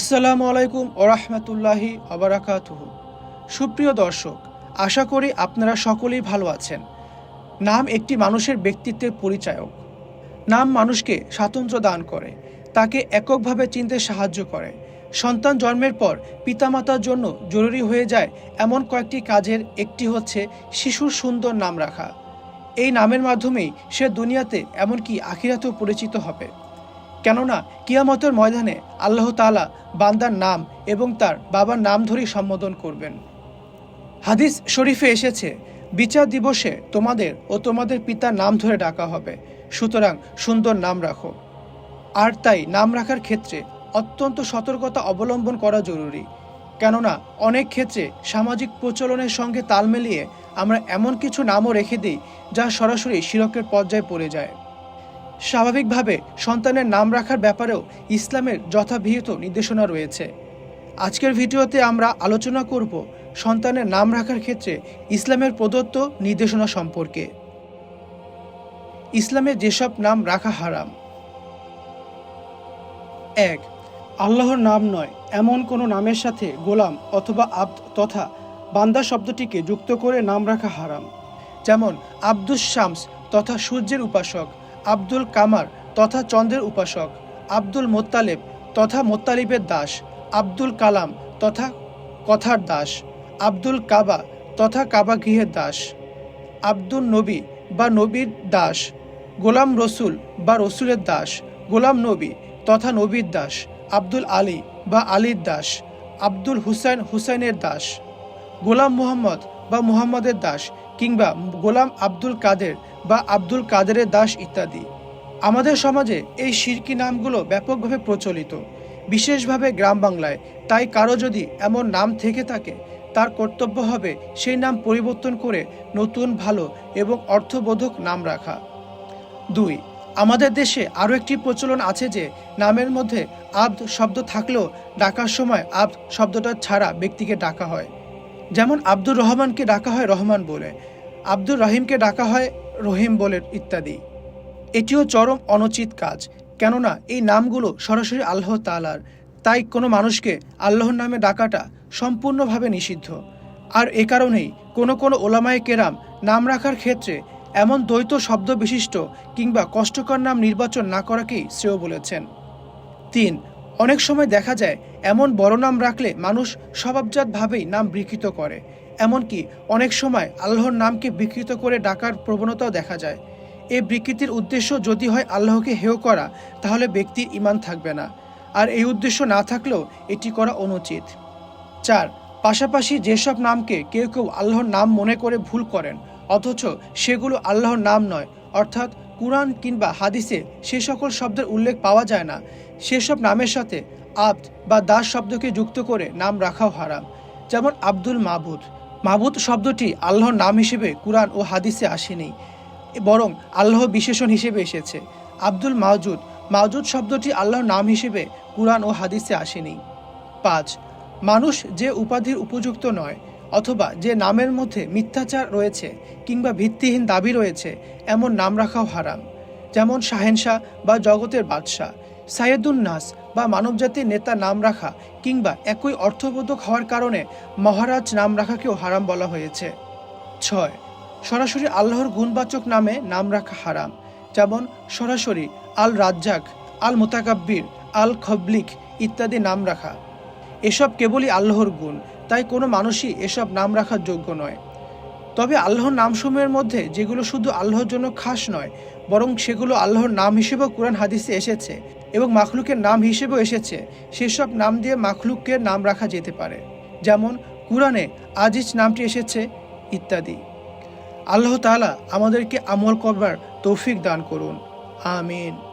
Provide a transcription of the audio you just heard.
আসসালামু আলাইকুম ওরহমতুল্লাহি অবরাকাতুহু সুপ্রিয় দর্শক, আশা করি আপনারা সকলেই ভালো আছেন। নাম একটি মানুষের ব্যক্তিত্বের পরিচায়ক। নাম মানুষকে স্বাতন্ত্র্য দান করে, তাকে এককভাবে চিনতে সাহায্য করে। সন্তান জন্মের পর পিতামাতার জন্য জরুরি হয়ে যায় এমন কয়েকটি কাজের, একটি হচ্ছে শিশুর সুন্দর নাম রাখা। এই নামের মাধ্যমেই সে দুনিয়াতে এমনকি আখিরাতেও পরিচিত হবে। কেননা কিয়ামতের ময়দানে আল্লাহ তাআলা বান্দার নাম এবং তার বাবার নাম ধরেই সম্বোধন করবেন। হাদিস শরীফে এসেছে, বিচার দিবসে তোমাদের ও তোমাদের পিতার নাম ধরে ডাকা হবে, সুতরাং সুন্দর নাম রাখো। আর তাই নাম রাখার ক্ষেত্রে অত্যন্ত সতর্কতা অবলম্বন করা জরুরি। কেননা অনেক ক্ষেত্রে সামাজিক প্রচলনের সঙ্গে তাল মিলিয়ে আমরা এমন কিছু নামও রেখে দিই যা সরাসরি শিরকের পর্যায়ে পড়ে যায়। স্বাভাবিকভাবে সন্তানের নাম রাখার ব্যাপারেও ইসলামের যথাবিহিত নির্দেশনা রয়েছে। আজকের ভিডিওতে আমরা আলোচনা করব সন্তানের নাম রাখার ক্ষেত্রে ইসলামের প্রদত্ত নির্দেশনা সম্পর্কে। ইসলামে যেসব নাম রাখা হারাম। এক, আল্লাহর নাম নয়, এমন কোনো নামের সাথে গোলাম অথবা আব্দ তথা বান্দা শব্দটিকে যুক্ত করে নাম রাখা হারাম। যেমন, আব্দুস শামস তথা সূর্যের উপাসক। আব্দুল কামার তথা চন্দ্রের উপাসক, আব্দুল মোত্তালেব তথা মোত্তালিবের দাস, আব্দুল কালাম তথা কথার দাস, আব্দুল কাবা তথা কাবা গৃহের দাস, আব্দুল নবী বা নবীর দাস, গোলাম রসুল বা রসুলের দাস, গোলাম নবী তথা নবীর দাস, আব্দুল আলী বা আলীর দাস, আব্দুল হুসাইন হুসাইনের দাস, গোলাম মুহাম্মদ বা মুহাম্মদের দাস কিংবা গোলাম আব্দুল কাদের বা আব্দুল কাদেরের দাস ইত্যাদি। আমাদের সমাজে এই শিরকি নামগুলো ব্যাপকভাবে প্রচলিত। বিশেষভাবে গ্রাম বাংলায়। তাই কারও যদি এমন নাম থেকে থাকে, তার কর্তব্য হবে সেই নাম পরিবর্তন করে নতুন, ভালো এবং অর্থবোধক নাম রাখা। দুই, আমাদের দেশে আরও একটি প্রচলন আছে যে, নামের মধ্যে আব্দ শব্দ থাকলেও ডাকার সময় আব্দ শব্দটা ছাড়া ব্যক্তিকে ডাকা হয়। যেমন আব্দুর রহমানকে ডাকা হয় রহমান বলে। আব্দুর রহিমকে ডাকা হয় রহিম বলে ইত্যাদি। এটিও চরম অনুচিত কাজ, কেননা এই নামগুলো সরাসরি আল্লাহ তালার তাই কোনো মানুষকে আল্লাহর নামে ডাকাটা সম্পূর্ণভাবে নিষিদ্ধ। আর এ কারণেই কোনো কোনো ওলামায়ে কেরাম নাম রাখার ক্ষেত্রে এমন দ্বৈত শব্দ বিশিষ্ট কিংবা কষ্টকর নাম নির্বাচন না করাকেই শ্রেয় বলেছেন। তিন, অনেক সময় দেখা যায় এমন বড় নাম রাখলে মানুষ স্বভাবজাতভাবেই নাম বিকৃত করে। এমনকি অনেক সময় আল্লাহর নামকে বিকৃত করে ডাকার প্রবণতাও দেখা যায়। এই বিকৃতির উদ্দেশ্য যদি হয় আল্লাহকে হেয় করা, তাহলে ব্যক্তির ইমান থাকবে না। আর এই উদ্দেশ্য না থাকলেও এটি করা অনুচিত। চার, পাশাপাশি যেসব নামকে কেউ কেউ আল্লাহর নাম মনে করে ভুল করেন, অথচ সেগুলো আল্লাহর নাম নয়, অর্থাৎ কুরআন কিংবা হাদিসে সে সকল শব্দের উল্লেখ পাওয়া যায় না। সেসব নামের সাথে আব্দ বা দাস শব্দকে যুক্ত করে নাম রাখাও হারাম, যেমন আব্দুল মাবুদ। মাবুদ শব্দটি আল্লাহর নাম হিসেবে কুরআন ও হাদিসে আসেনি, বরং আল্লাহ বিশেষণ হিসেবে এসেছে। আব্দুল মাওজুদ মাওজুদ শব্দটি আল্লাহর নাম হিসেবে কুরআন ও হাদিসে আসেনি। পাঁচ, মানুষ যে উপাধির উপযুক্ত নয়, অথবা যে নামের মধ্যে মিথ্যাচার রয়েছে কিংবা ভিত্তিহীন দাবি রয়েছে, এমন নাম রাখাও হারাম। যেমন শাহেনশাহ বা জগতের বাদশাহ। সাইয়েদুন নাস বা মানবজাতির নেতা নাম রাখা কিংবা একই অর্থবোধক হওয়ার কারণে মহারাজ নাম রাখাকেও হারাম বলা হয়েছে। ছয়, সরাসরি আল্লাহর গুণবাচক নামে নাম রাখা হারাম, যেমন সরাসরি আল রাজ্জাক আল মোতাকাব্বির আল খবলিক ইত্যাদি নাম রাখা। এসব কেবলই আল্লাহর গুণ, তাই কোনো মানুষই এসব নাম রাখার যোগ্য নয়। তবে আল্লাহর নামসমূহের মধ্যে যেগুলো শুধু আল্লাহর জন্য খাস নয়, বরং সেগুলো আল্লাহর নাম হিসেবেও কোরআন হাদিসে এসেছে। এবং মাখলুকের নাম হিসেবেও এসেছে। সেসব নাম দিয়ে মাখলুককে নাম রাখা যেতে পারে। যেমন, কুরআনে আজিজ নামটি এসেছে, ইত্যাদি। আল্লাহ তাআলা আমাদেরকে আমল করবার তৌফিক দান করুন। আমিন।